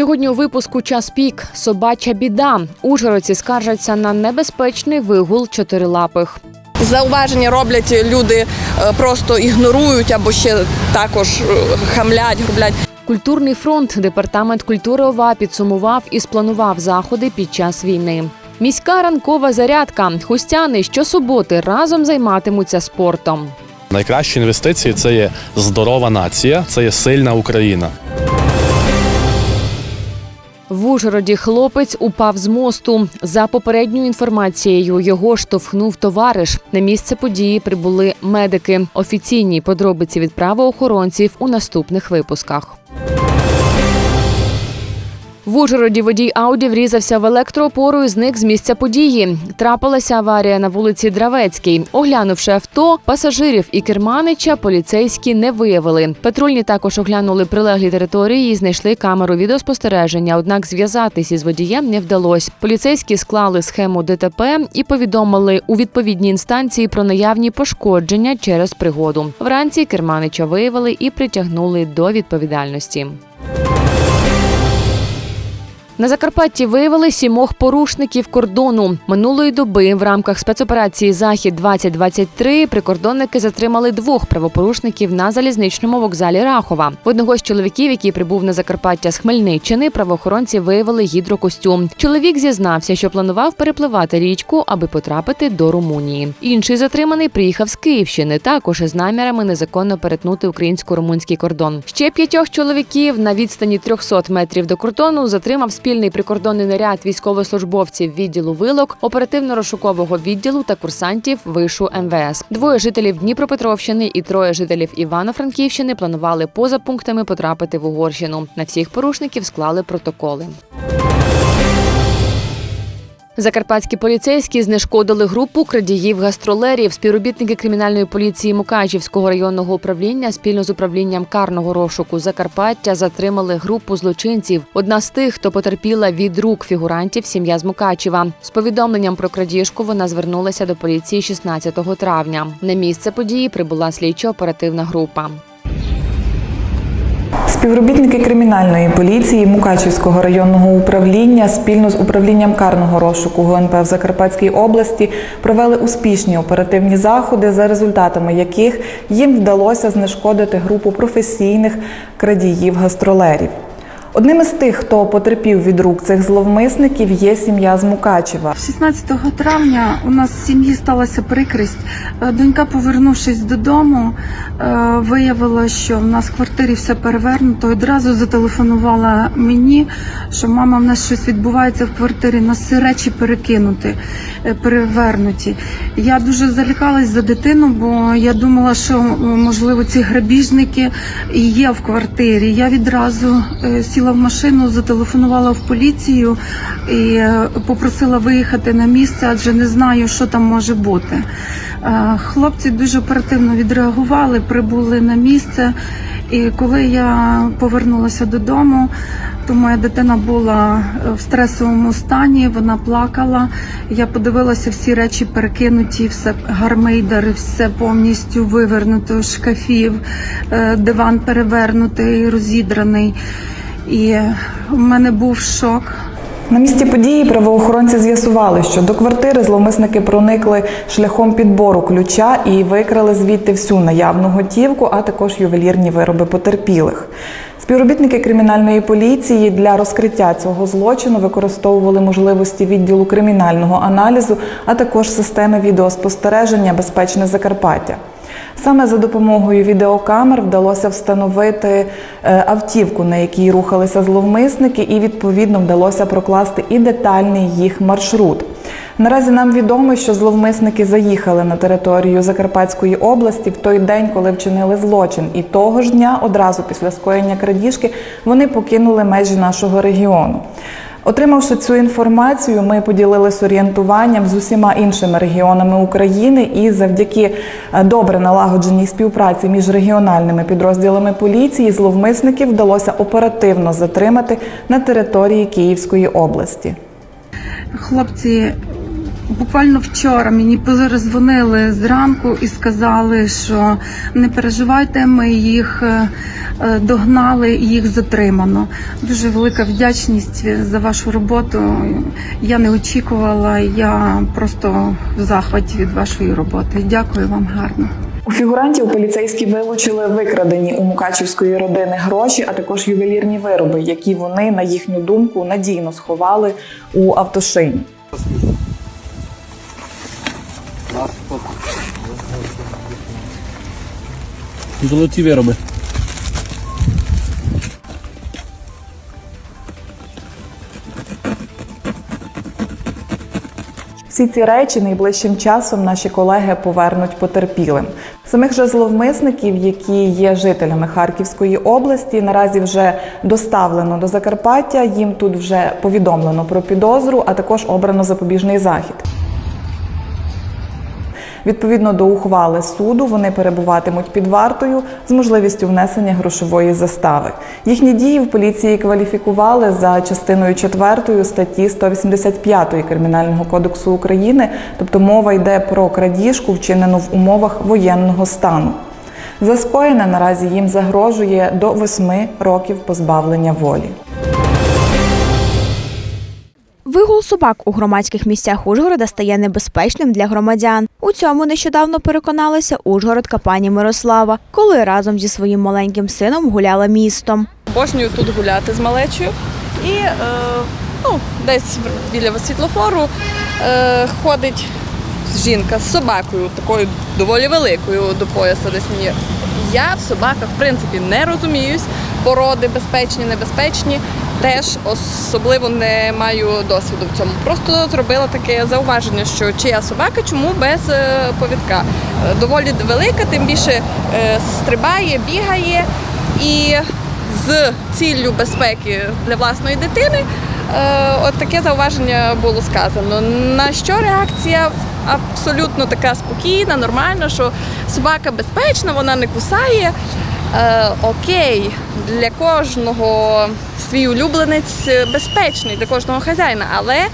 Сьогодні у випуску час пік собача біда. Ужгородці скаржаться на небезпечний вигул чотирилапих. Зауваження роблять люди, е, просто ігнорують або ще також е, хамлять, грублять. Культурний фронт департамент культури ОВА підсумував і спланував заходи під час війни. Міська ранкова зарядка. Хустяни щосуботи разом займатимуться спортом. Найкращі інвестиції це є здорова нація, це є сильна Україна. В Ужгороді хлопець упав з мосту. За попередньою інформацією, його штовхнув товариш. На місце події прибули медики. Офіційні подробиці від правоохоронців у наступних випусках. В Ужгороді водій Ауді врізався в електроопору і зник з місця події. Трапилася аварія на вулиці Дравецькій. Оглянувши авто, пасажирів і керманича поліцейські не виявили. Патрульні також оглянули прилеглі території і знайшли камеру відеоспостереження. Однак зв'язатись із водієм не вдалося. Поліцейські склали схему ДТП і повідомили у відповідній інстанції про наявні пошкодження через пригоду. Вранці керманича виявили і притягнули до відповідальності. На Закарпатті виявили сімох порушників кордону. Минулої доби в рамках спецоперації Захід 2023 прикордонники затримали двох правопорушників на залізничному вокзалі Рахова. В одного з чоловіків, який прибув на Закарпаття з Хмельниччини, правоохоронці виявили гідрокостюм. Чоловік зізнався, що планував перепливати річку, аби потрапити до Румунії. Інший затриманий приїхав з Київщини, також із намірами незаконно перетнути українсько-румунський кордон. Ще п'ятьох чоловіків на відстані 300 метрів до кордону затримав спільний прикордонний наряд військовослужбовців відділу вилок, оперативно-розшукового відділу та курсантів вишу МВС. Двоє жителів Дніпропетровщини і троє жителів Івано-Франківщини планували поза пунктами потрапити в Угорщину. На всіх порушників склали протоколи. Закарпатські поліцейські знешкодили групу крадіїв-гастролерів. Співробітники кримінальної поліції Мукачівського районного управління спільно з управлінням карного розшуку Закарпаття затримали групу злочинців. Одна з тих, хто потерпіла від рук фігурантів, сім'я з Мукачева. З повідомленням про крадіжку вона звернулася до поліції 16 травня. На місце події прибула слідчо-оперативна група. Співробітники кримінальної поліції Мукачівського районного управління спільно з управлінням карного розшуку ГУНП в Закарпатській області провели успішні оперативні заходи, за результатами яких їм вдалося знешкодити групу професійних крадіїв-гастролерів. Одним із тих, хто потерпів від рук цих зловмисників, є сім'я з Мукачева. 16 травня у нас в сім'ї сталася прикрість. Е, Донька, повернувшись додому, е, виявила, що в нас в квартирі все перевернуто. Одразу зателефонувала мені, що мама, в нас щось відбувається в квартирі, нас всі речі перекинуті, е, перевернуті. Я дуже залякалась за дитину, бо я думала, що можливо ці грабіжники є в квартирі. Я відразу е, сіла в машину, зателефонувала в поліцію і е, попросила виїхати на місце, адже не знаю, що там може бути. Е, Хлопці дуже оперативно відреагували, прибули на місце. І коли я повернулася додому, то моя дитина була е, в стресовому стані, вона плакала. Я подивилася, всі речі перекинуті, все гармейдер, все повністю вивернуто шкафів, диван перевернутий, розідраний. І в мене був шок. На місці події правоохоронці з'ясували, що до квартири зловмисники проникли шляхом підбору ключа і викрали звідти всю наявну готівку, а також ювелірні вироби потерпілих. Співробітники кримінальної поліції для розкриття цього злочину використовували можливості відділу кримінального аналізу, а також системи відеоспостереження Безпечне Закарпаття. Саме за допомогою відеокамер вдалося встановити е, автівку, на якій рухалися зловмисники, і відповідно вдалося прокласти і детальний їх маршрут. Наразі нам відомо, що зловмисники заїхали на територію Закарпатської області в той день, коли вчинили злочин, і того ж дня, одразу після скоєння крадіжки, вони покинули межі нашого регіону. Отримавши цю інформацію, ми поділилися орієнтуванням з усіма іншими регіонами України, і завдяки е, добре налагодженій співпраці між регіональними підрозділами поліції зловмисників вдалося оперативно затримати на території Київської області. Хлопці Буквально вчора мені перезвонили зранку і сказали, що не переживайте, ми їх е, е, догнали і їх затримано. Дуже велика вдячність за вашу роботу. Я не очікувала, я просто в захваті від вашої роботи. Дякую вам гарно. У фігурантів поліцейські вилучили викрадені у Мукачівської родини гроші, а також ювелірні вироби, які вони, на їхню думку, надійно сховали у автошині. Золоті вироби. Всі ці речі найближчим часом наші колеги повернуть потерпілим. Самих же зловмисників, які є жителями Харківської області, наразі вже доставлено до Закарпаття. Їм тут вже повідомлено про підозру, а також обрано запобіжний захід. Відповідно до ухвали суду, вони перебуватимуть під вартою з можливістю внесення грошової застави. Їхні дії в поліції кваліфікували за частиною 4 статті 185 Кримінального кодексу України, тобто мова йде про крадіжку, вчинену в умовах воєнного стану. За скоєне наразі їм загрожує до 8 років позбавлення волі. Вигул собак у громадських місцях Ужгорода стає небезпечним для громадян. У цьому нещодавно переконалася Ужгородка пані Мирослава, коли разом зі своїм маленьким сином гуляла містом. Обожнюю тут гуляти з малечою. І е, ну, десь біля світлофору е, ходить жінка з собакою, такою доволі великою до пояса десь мені. Я в собаках, в принципі, не розуміюсь. Породи безпечні, небезпечні. Теж особливо не маю досвіду в цьому. Просто зробила таке зауваження, що чия собака, чому без е, повідка. Е, Доволі велика, тим більше е, стрибає, бігає і з ціллю безпеки для власної дитини. От таке зауваження було сказано. На що реакція абсолютно така спокійна, нормальна, що собака безпечна, вона не кусає. Е, окей, для кожного свій улюбленець безпечний, для кожного хазяїна, але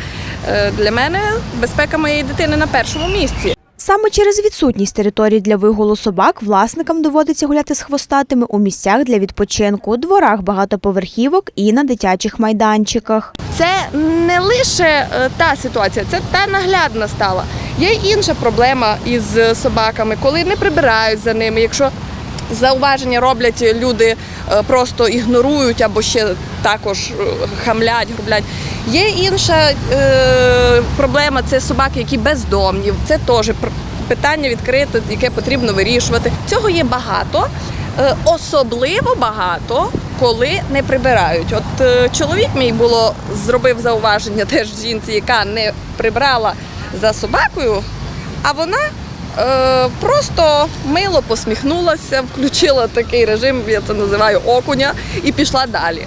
е, для мене безпека моєї дитини на першому місці. Саме через відсутність територій для вигулу собак власникам доводиться гуляти з хвостатими у місцях для відпочинку, дворах багатоповерхівок і на дитячих майданчиках. Це не лише е, та ситуація, це та наглядна стала. Є інша проблема із собаками, коли не прибирають за ними. Якщо зауваження роблять люди, е, просто ігнорують або ще також е, хамлять, грублять. Є інша е, проблема це собаки, які бездомні. Це теж питання відкрите, яке потрібно вирішувати. Цього є багато. Е, Особливо багато, коли не прибирають. От е, чоловік мій було зробив зауваження теж жінці, яка не прибрала за собакою, а вона е, просто мило посміхнулася, включила такий режим, я це називаю окуня, і пішла далі.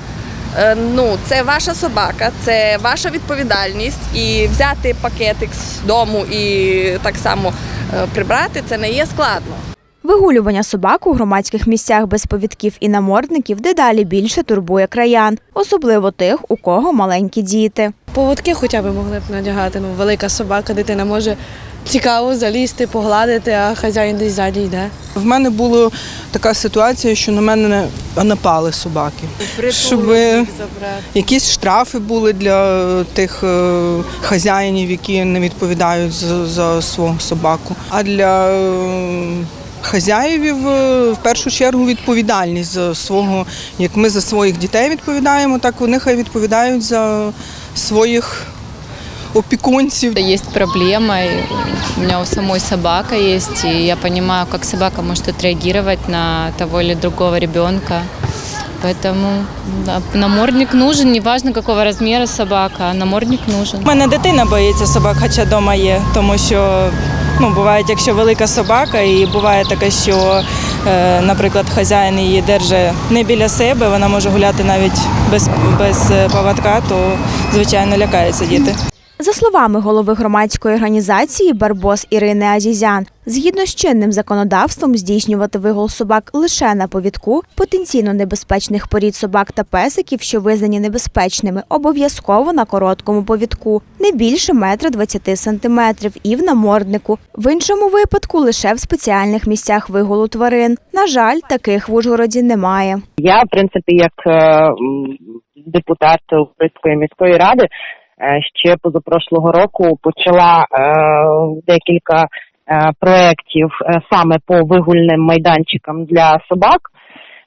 Е, ну, це ваша собака, це ваша відповідальність. І взяти пакетик з дому і так само е, прибрати це не є складно. Вигулювання собак у громадських місцях без повідків і намордників дедалі більше турбує краян, особливо тих, у кого маленькі діти. Поводки хоча б могли б надягати. Ну, велика собака, дитина може цікаво залізти, погладити, а хазяїн десь ззаді йде. В мене була така ситуація, що на мене напали собаки. Щоб якісь штрафи були для тих е, хазяїнів, які не відповідають за, за свого собаку. А для е, хазяївів е, в першу чергу відповідальність за свого, як ми за своїх дітей відповідаємо, так вони хай відповідають за своїх опікунців. Есть проблема, у меня у самой собака есть, и я понимаю, как собака может отреагировать на того или другого ребенка. Поэтому да, намордник нужен, неважно какого размера собака, а намордник нужен. У мене дитина боїться собак, хоча вдома є, тому що ну, буває, якщо велика собака, і буває таке, що, е, наприклад, хазяїн її держить не біля себе, вона може гуляти навіть без, без поводка, то звичайно лякаються діти. За словами голови громадської організації Барбос Ірини Азізян, згідно з чинним законодавством здійснювати вигул собак лише на повідку потенційно небезпечних порід собак та песиків, що визнані небезпечними, обов'язково на короткому повідку, не більше метра 20 сантиметрів і в наморднику. В іншому випадку лише в спеціальних місцях вигулу тварин. На жаль, таких в Ужгороді немає. Я, в принципі, як е, депутат Української міської ради, ще позапрошлого року почала е, декілька е, проєктів е, саме по вигульним майданчикам для собак.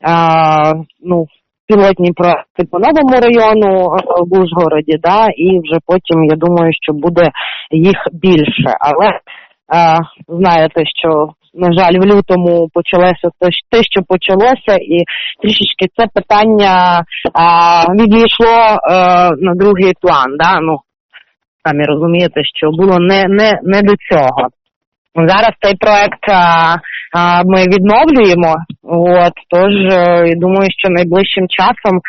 Е, ну, пілотні проекти по новому району е, в Ужгороді, да, і вже потім я думаю, що буде їх більше. Але е, знаєте, що на жаль, в лютому почалося те, що- почалося, і трішечки це питання а, відійшло е, на другий план. Да? Ну, самі розумієте, що було не, не, не до цього. Зараз цей проект а, а, ми відновлюємо. От тож е, я думаю, що найближчим часом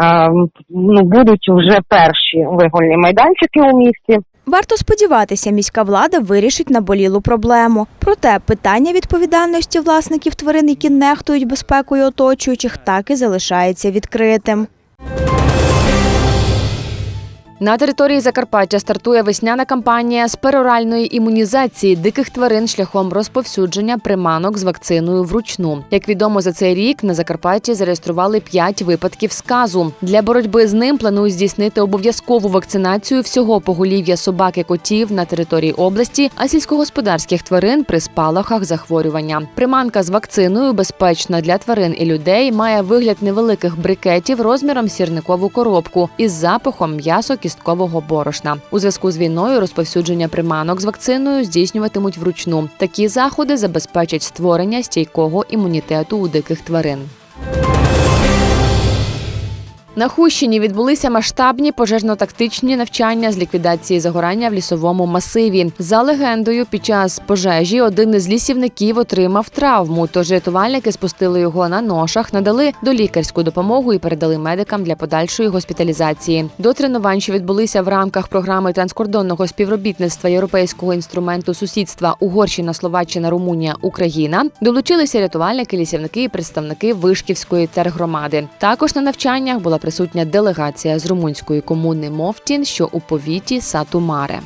а, ну, будуть вже перші вигульні майданчики у місті. Варто сподіватися, міська влада вирішить наболілу проблему. Проте питання відповідальності власників тварин, які нехтують безпекою оточуючих, так і залишається відкритим. На території Закарпаття стартує весняна кампанія з пероральної імунізації диких тварин шляхом розповсюдження приманок з вакциною вручну. Як відомо, за цей рік на Закарпатті зареєстрували 5 випадків сказу. Для боротьби з ним планують здійснити обов'язкову вакцинацію всього поголів'я собак і котів на території області, а сільськогосподарських тварин при спалахах захворювання. Приманка з вакциною безпечна для тварин і людей, має вигляд невеликих брикетів розміром сірникову коробку із запахом м'ясо кісткового борошна. У зв'язку з війною розповсюдження приманок з вакциною здійснюватимуть вручну. Такі заходи забезпечать створення стійкого імунітету у диких тварин. На Хущині відбулися масштабні пожежно-тактичні навчання з ліквідації загорання в лісовому масиві. За легендою, під час пожежі один із лісівників отримав травму. Тож рятувальники спустили його на ношах, надали долікарську допомогу і передали медикам для подальшої госпіталізації. До тренувань, що відбулися в рамках програми транскордонного співробітництва європейського інструменту сусідства Угорщина, Словаччина, Румунія, Україна, долучилися рятувальники, лісівники і представники Вишківської тергромади. Також на навчаннях була присутня делегація з румунської комуни Мовтін, що у повіті Сатумаре.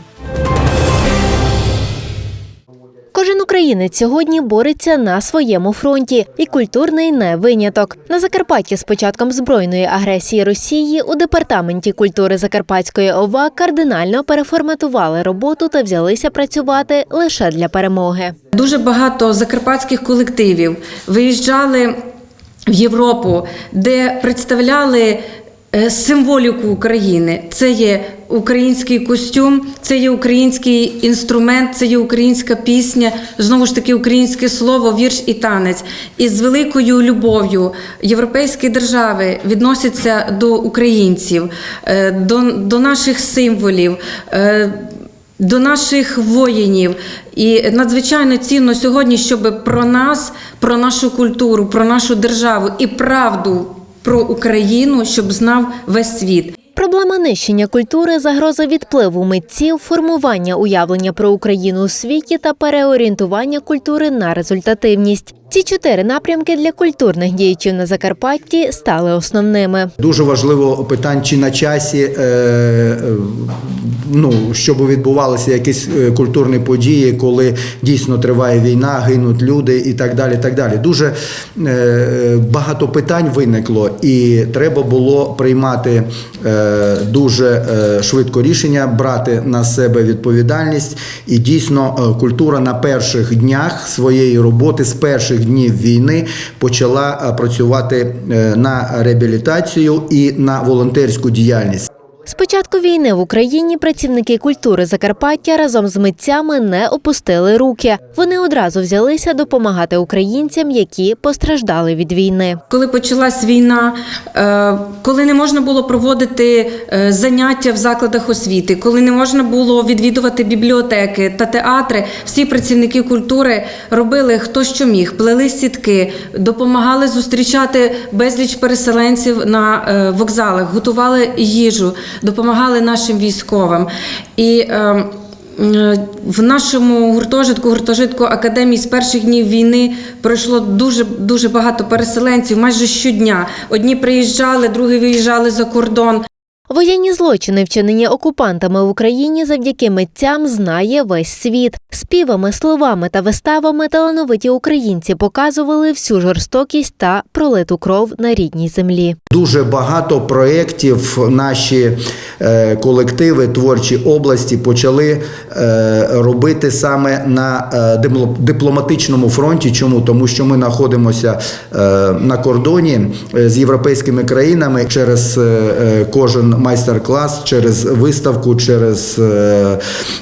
Кожен українець сьогодні бореться на своєму фронті, і культурний не виняток. На Закарпатті з початком збройної агресії Росії у департаменті культури Закарпатської ОВА кардинально переформатували роботу та взялися працювати лише для перемоги. Дуже багато закарпатських колективів виїжджали в Європу, де представляли е, символіку України. Це є український костюм, це є український інструмент, це є українська пісня, знову ж таки українське слово, вірш і танець. І з великою любов'ю європейські держави відносяться до українців, е, до, до наших символів. До наших воїнів. І надзвичайно цінно сьогодні, щоб про нас, про нашу культуру, про нашу державу і правду про Україну, щоб знав весь світ. Проблема нищення культури, загроза відпливу митців, формування уявлення про Україну у світі та переорієнтування культури на результативність. Ці чотири напрямки для культурних діячів на Закарпатті стали основними. Дуже важливо питань, чи на часі, е, е, ну, щоб відбувалися якісь е, культурні події, коли дійсно триває війна, гинуть люди і так далі. так далі. Дуже багато питань виникло, і треба було приймати дуже швидко рішення, брати на себе відповідальність. І дійсно культура на перших днях своєї роботи з перших днів війни почала е, працювати е, на реабілітацію і на волонтерську діяльність. З початку війни в Україні працівники культури Закарпаття разом з митцями не опустили руки. Вони одразу взялися допомагати українцям, які постраждали від війни. Коли почалась війна, е, коли не можна було проводити е, заняття в закладах освіти, коли не можна було відвідувати бібліотеки та театри, всі працівники культури робили хто що міг, плели сітки, допомагали зустрічати безліч переселенців на е, вокзалах, готували їжу, допомагали нашим військовим. І е, е, в нашому гуртожитку, гуртожитку академії з перших днів війни пройшло дуже дуже багато переселенців, майже щодня. Одні приїжджали, другі виїжджали за кордон. Воєнні злочини, вчинені окупантами в Україні, завдяки митцям знає весь світ. Співами, словами та виставами талановиті українці показували всю жорстокість та пролиту кров на рідній землі. Дуже багато проєктів наші е, колективи творчі області почали е, робити саме на е, дипломатичному фронті. Чому? Тому що ми знаходимося на кордоні з європейськими країнами через кожен майстер-клас, через виставку, через е,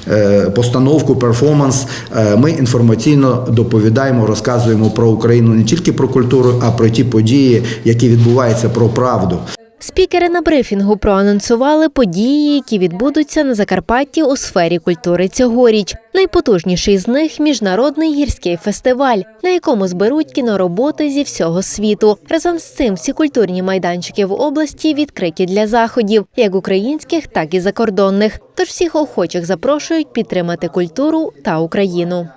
е, постановку, перформанс. е, Ми інформаційно доповідаємо, розказуємо про Україну не тільки про культуру, а про ті події, які відбуваються про правду. Спікери на брифінгу проанонсували події, які відбудуться на Закарпатті у сфері культури цьогоріч. Найпотужніший з них міжнародний гірський фестиваль, на якому зберуть кінороботи зі всього світу. Разом з цим всі культурні майданчики в області відкриті для заходів, як українських, так і закордонних. Тож всіх охочих запрошують підтримати культуру та Україну.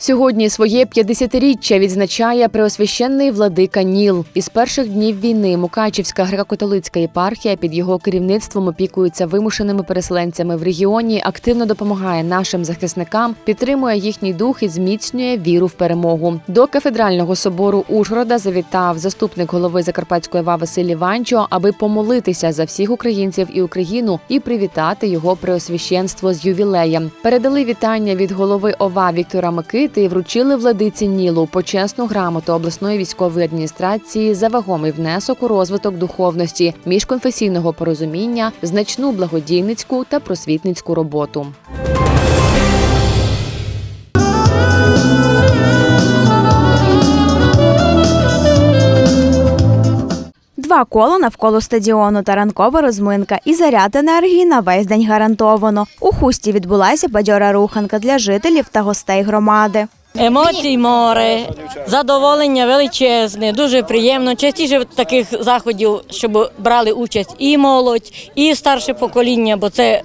Сьогодні своє 50-річчя відзначає преосвященний владика Ніл. Із перших днів війни Мукачівська греко-католицька єпархія під його керівництвом опікується вимушеними переселенцями в регіоні, активно допомагає нашим захисникам, підтримує їхній дух і зміцнює віру в перемогу. До кафедрального собору Ужгорода завітав заступник голови Закарпатської ва Василь Іванчо, аби помолитися за всіх українців і Україну і привітати його преосвященство з ювілеєм. Передали вітання від голови ОВА Віктора Микити і вручили владиці Нілу почесну грамоту обласної військової адміністрації за вагомий внесок у розвиток духовності, міжконфесійного порозуміння, значну благодійницьку та просвітницьку роботу. Два коло навколо стадіону та ранкова розминка і заряд енергії на весь день гарантовано. У хусті відбулася бадьора руханка для жителів та гостей громади. Емоцій море, задоволення величезне, дуже приємно. Частіше таких заходів, щоб брали участь і молодь, і старше покоління, бо це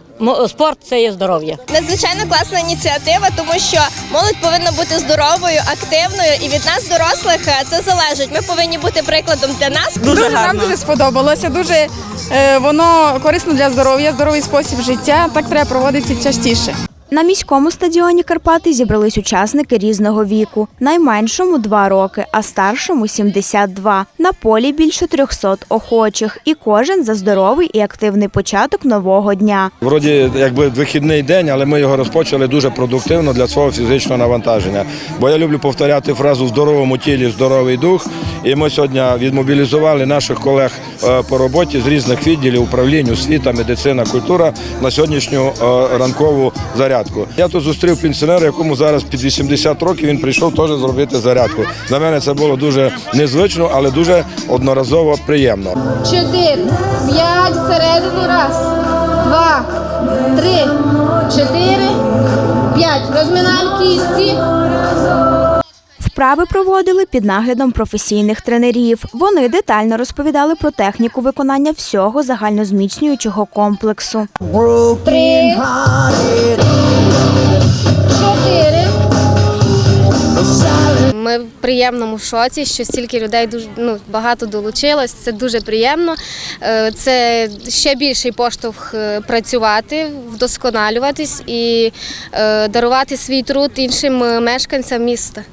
спорт це є здоров'я. Надзвичайно класна ініціатива, тому що молодь повинна бути здоровою, активною, і від нас, дорослих, е, це залежить. Ми повинні бути прикладом для нас. Дуже, нам дуже сподобалося. Дуже е, воно корисно для здоров'я, здоровий спосіб життя. Так треба проводити частіше. На міському стадіоні Карпати зібрались учасники різного віку. Найменшому 2 роки, а старшому 72. На полі більше 300 охочих. І кожен за здоровий і активний початок нового дня. Вроді якби вихідний день, але ми його розпочали дуже продуктивно для свого фізичного навантаження. Бо я люблю повторяти фразу в здоровому тілі здоровий дух. І ми сьогодні відмобілізували наших колег е, по роботі з різних відділів управлінь, освіта, медицина, культура на сьогоднішню е, ранкову зарядку. Я тут зустрів пенсіонера, якому зараз під 80 років він прийшов теж зробити зарядку. Для мене це було дуже незвично, але дуже одноразово приємно. Чотири, п'ять всередину, раз, два, три, чотири, п'ять. Розминаємо кісті. Вправи проводили під наглядом професійних тренерів. Вони детально розповідали про техніку виконання всього загальнозміцнюючого комплексу. Ми в приємному шоці, що стільки людей дуже ну, багато долучилось. Це дуже приємно. Е, Це ще більший поштовх е, працювати, вдосконалюватись і е, дарувати свій труд іншим мешканцям міста.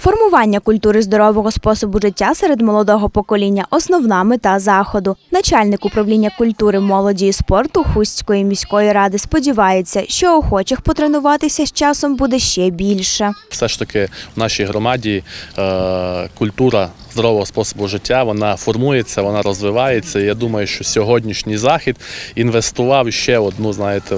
Формування культури здорового способу життя серед молодого покоління основна мета заходу. Начальник управління культури, молоді і спорту Хустської міської ради сподівається, що охочих потренуватися з часом буде ще більше. Все ж таки в нашій громаді е, культура здорового способу життя вона формується, вона розвивається. Я думаю, що сьогоднішній захід інвестував ще одну, знаєте.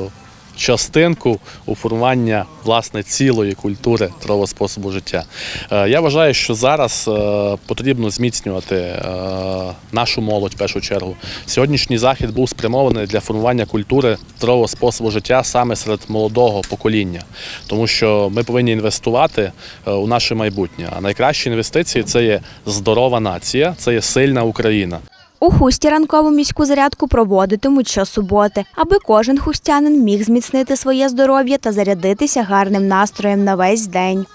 Частинку у формування власне цілої культури здорового способу життя. Е, Я вважаю, що зараз е, потрібно зміцнювати е, нашу молодь в першу чергу. Сьогоднішній захід був спрямований для формування культури здорового способу життя саме серед молодого покоління, тому що ми повинні інвестувати у наше майбутнє. А найкращі інвестиції це є здорова нація, це є сильна Україна. У хусті ранкову міську зарядку проводитимуть щосуботи, аби кожен хустянин міг зміцнити своє здоров'я та зарядитися гарним настроєм на весь день.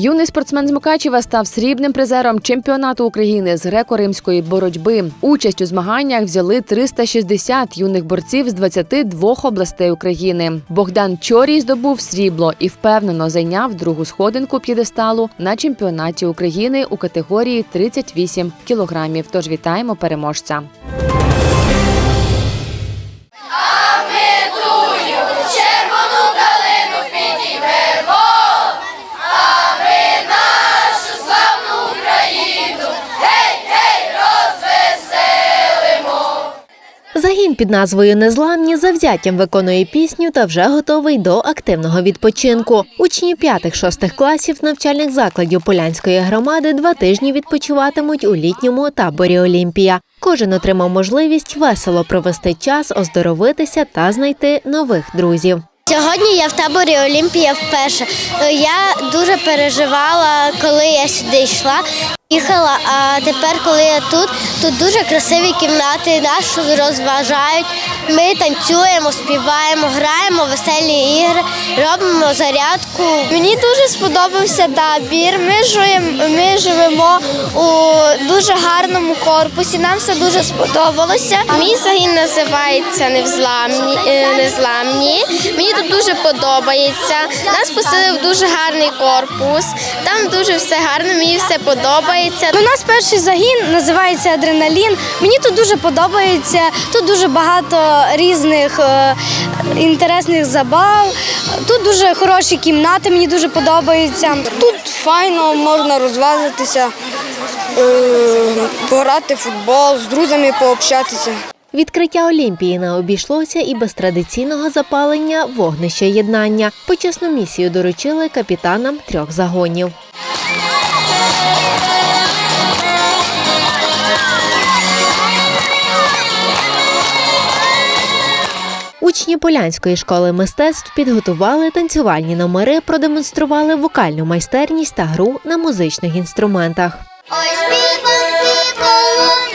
Юний спортсмен з Мукачева став срібним призером чемпіонату України з греко-римської боротьби. Участь у змаганнях взяли 360 юних борців з 22 областей України. Богдан Чорій здобув срібло і впевнено зайняв другу сходинку п'єдесталу на чемпіонаті України у категорії 38 кілограмів. Тож вітаємо переможця. Під назвою Незламні завзяттям виконує пісню та вже готовий до активного відпочинку. Учні 5-6 класів навчальних закладів Полянської громади два тижні відпочиватимуть у літньому таборі Олімпія. Кожен отримав можливість весело провести час, оздоровитися та знайти нових друзів. Сьогодні я в таборі Олімпія вперше. Е, Я дуже переживала, коли я сюди йшла. Їхала, а тепер, коли я тут, тут дуже красиві кімнати, нас розважають. Ми танцюємо, співаємо, граємо веселі ігри, робимо зарядку. Мені дуже сподобався табір. Ми живемо, ми живемо у дуже гарному корпусі. Нам все дуже сподобалося. Мій загін називається Невзламні. е, Незламні. Мені тут дуже подобається. Нас поселив дуже гарний корпус. Там дуже все гарно, мені все подобається. У нас перший загін називається Адреналін. Мені тут дуже подобається. Тут дуже багато різних е, інтересних забав. Тут дуже хороші кімнати, мені дуже подобається. Тут файно, можна розважитися, е, пограти в футбол, з друзями пообщатися. Відкриття Олімпії не обійшлося і без традиційного запалення вогнища єднання. Почесну місію доручили капітанам трьох загонів. Учні Полянської школи мистецтв підготували танцювальні номери, продемонстрували вокальну майстерність та гру на музичних інструментах. Ой, співам полоники,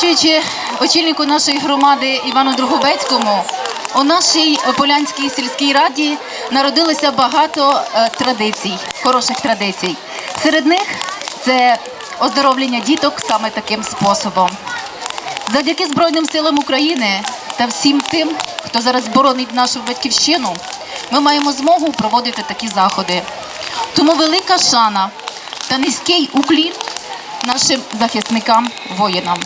Завдячуючи очільнику нашої громади Івану Другобецькому, у нашій Полянській сільській раді народилося багато е, традицій, хороших традицій. Серед них це оздоровлення діток саме таким способом. Завдяки Збройним силам України та всім тим, хто зараз боронить нашу батьківщину, ми маємо змогу проводити такі заходи. Тому велика шана та низький уклін нашим захисникам, воїнам.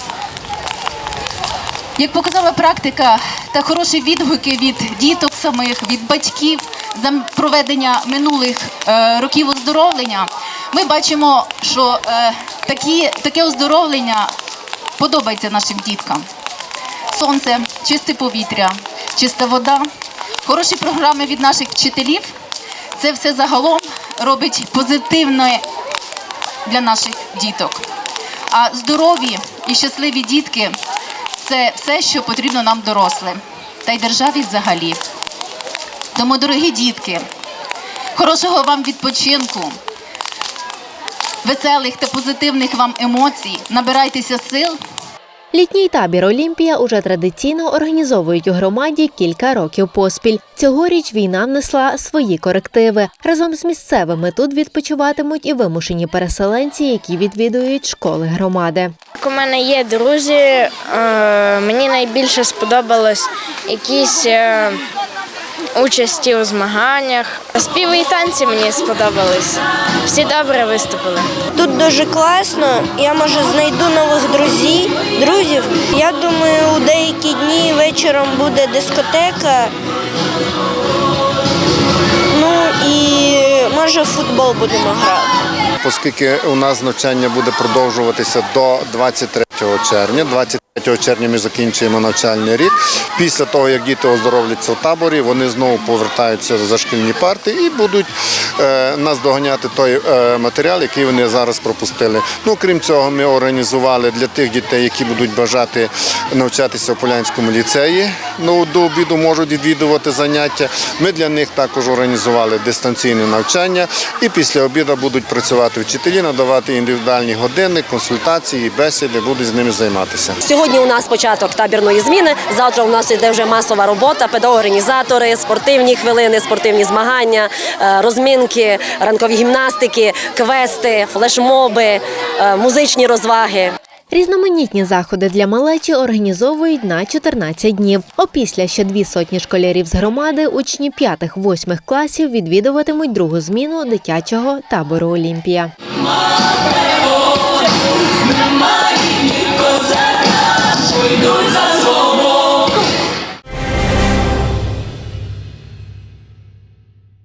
Як показала практика та хороші відгуки від діток самих, від батьків за проведення минулих е, років оздоровлення, ми бачимо, що е, такі, таке оздоровлення подобається нашим діткам. Сонце, чисте повітря, чиста вода, хороші програми від наших вчителів. Це все загалом робить позитивне для наших діток. А здорові і щасливі дітки це все, що потрібно нам дорослим, та й державі взагалі. Тому, дорогі дітки, хорошого вам відпочинку, веселих та позитивних вам емоцій, набирайтеся сил. Літній табір Олімпія уже традиційно організовують у громаді кілька років поспіль. Цьогоріч війна внесла свої корективи. Разом з місцевими тут відпочиватимуть і вимушені переселенці, які відвідують школи громади. У мене є друзі, е, мені найбільше сподобалось якісь е, участі у змаганнях. Співи і танці мені сподобались. Всі добре виступили. Тут дуже класно. Я може знайду нових друзів. Друзів. Я думаю, у деякі дні вечором буде дискотека. Ну і може в футбол будемо грати. оскільки у нас навчання буде продовжуватися до 23 червня. 23 червня ми закінчуємо навчальний рік. Після того, як діти оздоровляться в таборі, вони знову повертаються за шкільні парти і будуть е, нас доганяти той е, матеріал, який вони зараз пропустили. Ну, крім цього, ми організували для тих дітей, які будуть бажати навчатися в Полянському ліцеї. Ну, до обіду можуть відвідувати заняття. Ми для них також організували дистанційне навчання, і після обіду будуть працювати вчителі, надавати індивідуальні години, консультації, бесіди, будуть з ними займатися. Сьогодні у нас початок табірної зміни. Завтра у нас йде вже масова робота, педагоги-організатори, спортивні хвилини, спортивні змагання, е, розмінки, ранкові гімнастики, квести, флешмоби, е, музичні розваги. Різноманітні заходи для малечі організовують на 14 днів. Опісля ще дві сотні школярів з громади, учні 5-8 класів відвідуватимуть другу зміну дитячого табору Олімпія.